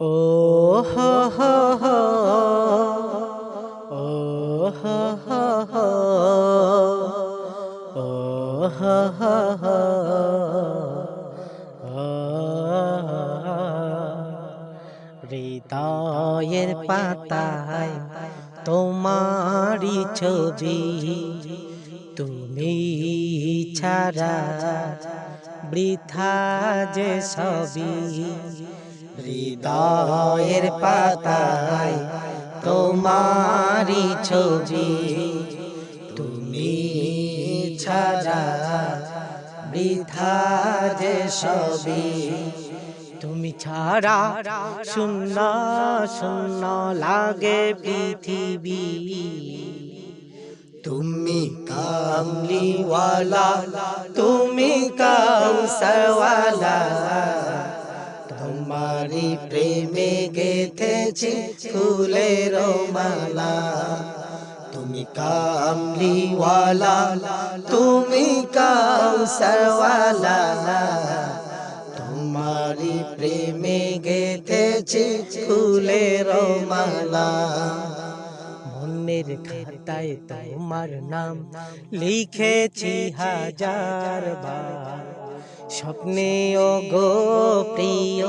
ও ও ও হৃদয়ের পাতায় তোমারই ছবি তুমি ছাড়া বৃথা যে সবই। হৃদয়ের পাতায় তোমারই ছবি। তুমি ছাড়া যে তুমি ছাড়া শূন্য শূন্য লাগে পৃথিবী। তুমি কামলিওয়ালা, তুমি কাউসওয়ালা। তোমারি প্রেমে গেথেছি ফুলের মালা। তুমি কামলিওয়ালা, তুমি কাউসওয়ালা তোমারি প্রেমে গেথেছি ফুলের মালা। মনের খাতায় তোমার নাম লিখেছি হাজার বার। স্বপ্নে ও গো প্রিয়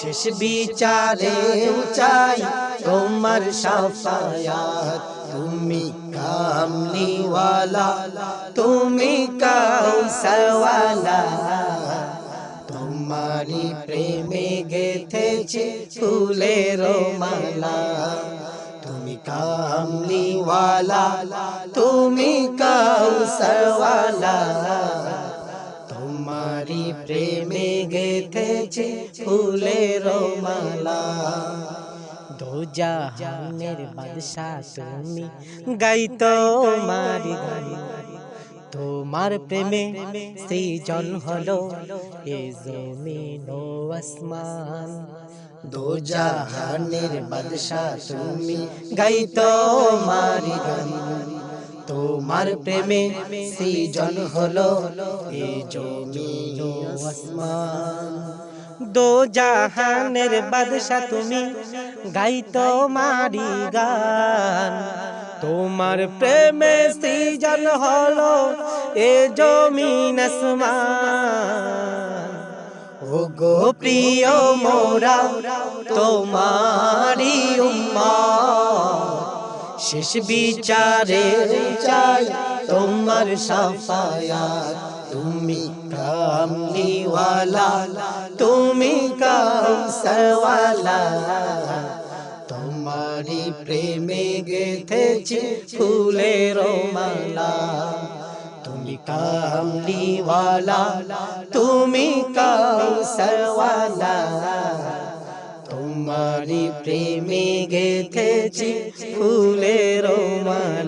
শেষ বিচারে উচাই। তোমার সাফায়াত তুমি কামলিওয়ালা, তুমি কাউসওয়ালা। তোমারি প্রেমে গেথেছে ফুলের মালা। তুমি কামলিওয়ালা, তুমি কাউসওয়ালা। তোমারি প্রেমে গেথেছে ফুলের মালা দো জাহানের বাদশা তুমি গাইতো মারি গানি তোমার প্রেমে সৃজন হলো এ জমিন ও আসমান দো জাহানের বাদশা তুমি গাইতো মারি গানি তোমার প্রেমে সৃজন হলো দো জাহানের বাদশা তুমি গাইতো মারি গান। তোমার প্রেমে সৃজন হলো এ জমিন ও গো প্রিয় মোরা তোমারি উম্মা শেষ বিচারে চাই তোমার সাফায়াত। তুমি কামলিওয়ালা, তুমি কাউসওয়ালা। তোমারি প্রেমে গেথেছি ফুলের মালা। তুমি কামলিওয়ালা, তুমি কাউসওয়ালা। তোমারি প্রেমে গেথেছি ফুলের মালা